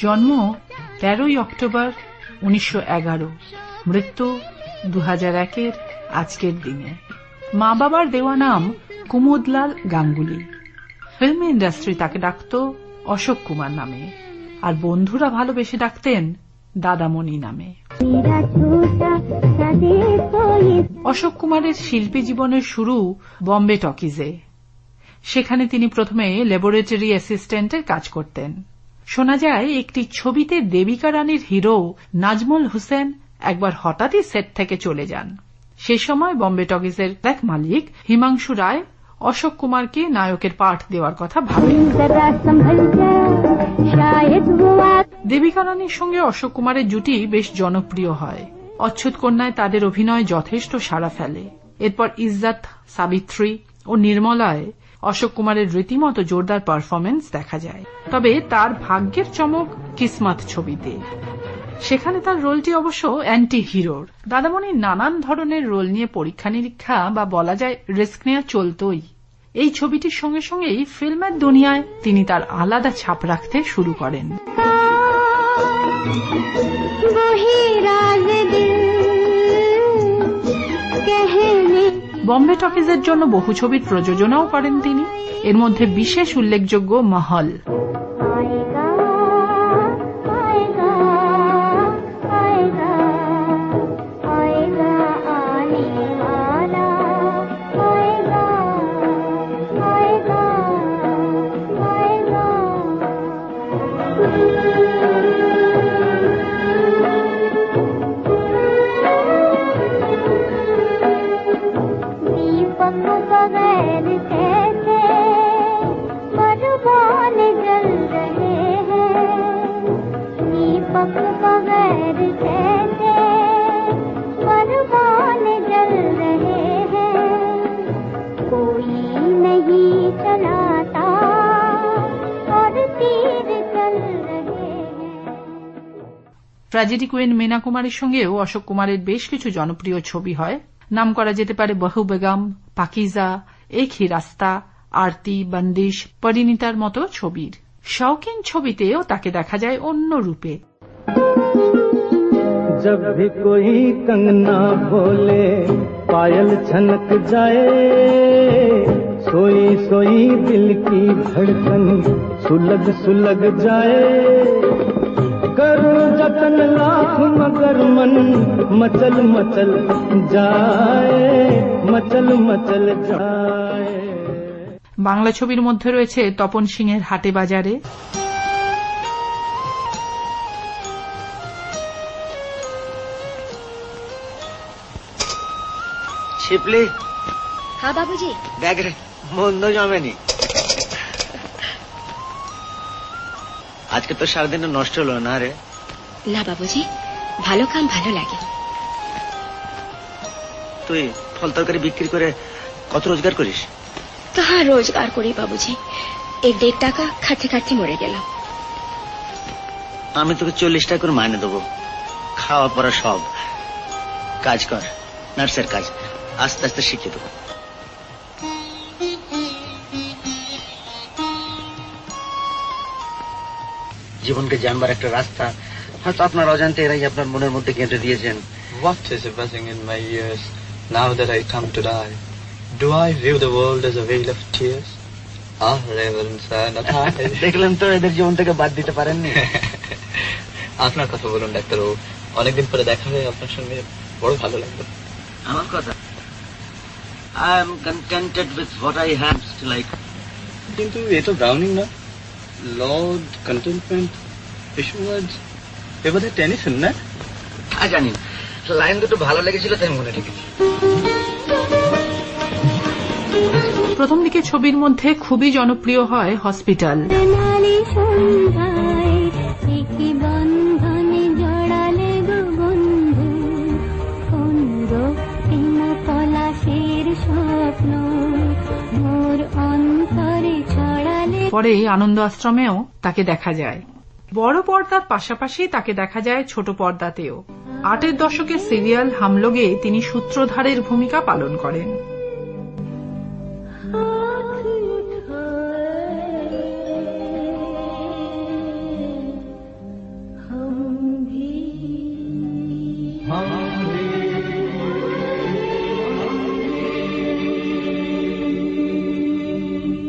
জন্ম তেরোই অক্টোবর উনিশশো এগারো। মৃত্যু দু হাজার একের আজকের দিনে। মা বাবার দেওয়া নাম কুমুদলাল গাঙ্গুলি। ফিল্ম ইন্ডাস্ট্রি তাকে ডাকত অশোক কুমার নামে। আর বন্ধুরা ভালোবেসে ডাকতেন দাদামণি নামে। অশোক কুমারের শিল্পী জীবনের শুরু বম্বে টকিজে। সেখানে তিনি প্রথমে ল্যাবরেটরি অ্যাসিস্ট্যান্টের কাজ করতেন। শোনা যায়, একটি ছবিতে দেবিকা রানীর হিরো নাজমুল হুসেন একবার হঠাৎই সেট থেকে চলে যান। সে সময় বম্বে টকিসের এক মালিক হিমাংশু রায়, অশোক কুমারকে নায়কের পাঠ দেওয়ার কথা ভাবেন। দেবিকা রানীর সঙ্গে অশোক কুমারের জুটি বেশ জনপ্রিয় হয়। অচ্ছুত কন্যায় তাদের অভিনয় যথেষ্ট সাড়া ফেলে। এরপর ইজ্জাত, সাবিত্রী ও নির্মলায় অশোক কুমারের রীতিমতো জোরদার পারফরমেন্স দেখা যায়। তবে তার ভাগ্যের চমক কিসমত ছবিতে। সেখানে তার রোলটি অবশ্য অ্যান্টি হিরোর দাদামণির নানান ধরনের রোল নিয়ে পরীক্ষা নিরীক্ষা বা বলা যায় রিস্ক নেওয়া চলতই। এই ছবিটির সঙ্গে সঙ্গেই ফিল্মের দুনিয়ায় তিনি তার আলাদা ছাপ রাখতে শুরু করেন। বম্বে টকিজের জন্য বহু ছবির প্রযোজনাও করেন তিনি। এর মধ্যে বিশেষ উল্লেখযোগ্য মহল। ট্র্যাজেডি কুইন মীনা কুমারের সঙ্গেও অশোক কুমারের বেশ কিছু জনপ্রিয় ছবি হয় নাম করা যেতে পারে বহু বেগম পাকিজা এক হি রাস্তা আরতি বন্দিশ পরিণীতার মতো ছবির শৌখিন ছবিতেও তাকে দেখা যায় অন্য রূপে जब भी कोई कंगना बोले पायल छनक जाए सोई सोई दिल की धड़कन सुलग सुलग जाए करो जतन लाख मगर मन मचल मचल जाए मचल मचल जाए বাংলা ছবির মধ্যে রয়েছে তপন সিংয়ের হাটে বাজারে শিপলি হ্যাঁ বাবুজি দেখ রে মন্দ জমেনি আজকে তো সারাদিন নষ্ট হলো না রে। না বাবুজি ভালো কাম ভালো লাগে। তুই ফল তরকারি বিক্রি করে কত রোজগার করিস? কাহা রোজগার করি বাবুজি। এক দেড় টাকা খাটতে খাটতে মরে গেলাম। আমি তোকে চল্লিশ টাকা করে মাইনে দেবো। খাওয়া পড়া সব। কাজ কর নার্সের কাজ। আস্তে আস্তে শিখিয়ে দেবো। জীবনকে জানবার একটা রাস্তা। হয়তো আপনার অজান্তে এরাই আপনার মনের মধ্যে গেঁথে দিয়েছেন। What is buzzing in my ears now that I come to die? Do I view the world as a veil of tears? Ah, reverend sir, not I. দেখলেন তো এদের জীবন থেকে বাদ দিতে পারেননি। আপনার কথা বলুন ডাক্তারবাবু। অনেকদিন পরে দেখা হয়ে আপনার সঙ্গে বড় ভালো লাগল। আমার কথা? I am contented with what I have like কিন্তু এ তো ব্রাউনিং না। লর্ড কন্টেন্টমেন্ট এসব এবারে টেনিসন না? তা জানি। লাইন দুটো ভালো লেগেছিল তাই মনে রেখেছি। প্রথম দিকে ছবির মধ্যে খুবই জনপ্রিয় হয় হসপিটাল। পরে আনন্দ আশ্রমেও তাকে দেখা যায়। বড় পর্দার পাশাপাশি তাকে দেখা যায় ছোট পর্দাতেও। আটের দশকের সিরিয়াল হামলোগে তিনি সূত্রধারের ভূমিকা পালন করেন।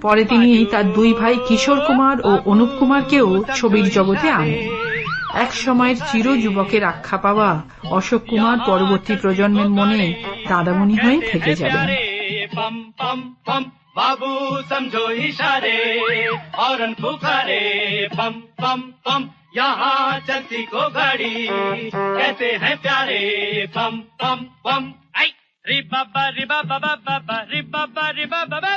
পরে তিনি তার দুই ভাই কিশোর কুমার ও অনুপ কুমারকেও ছবির জগতে আনেন এক সময়ের চির যুবকের আখ্যা পাওয়া অশোক কুমার পরবর্তী প্রজন্মের মনে দাদামণি হয়ে থেকে যাবেন पम पम पम बाबू समझो इशारे हॉर्न पुकारे पम पम पम यहाँ चलती को गाड़ी कहते हैं प्यारे पम पम पम आई रि बाबा रि बाबा बाबा बा रि बाबा रि बाबा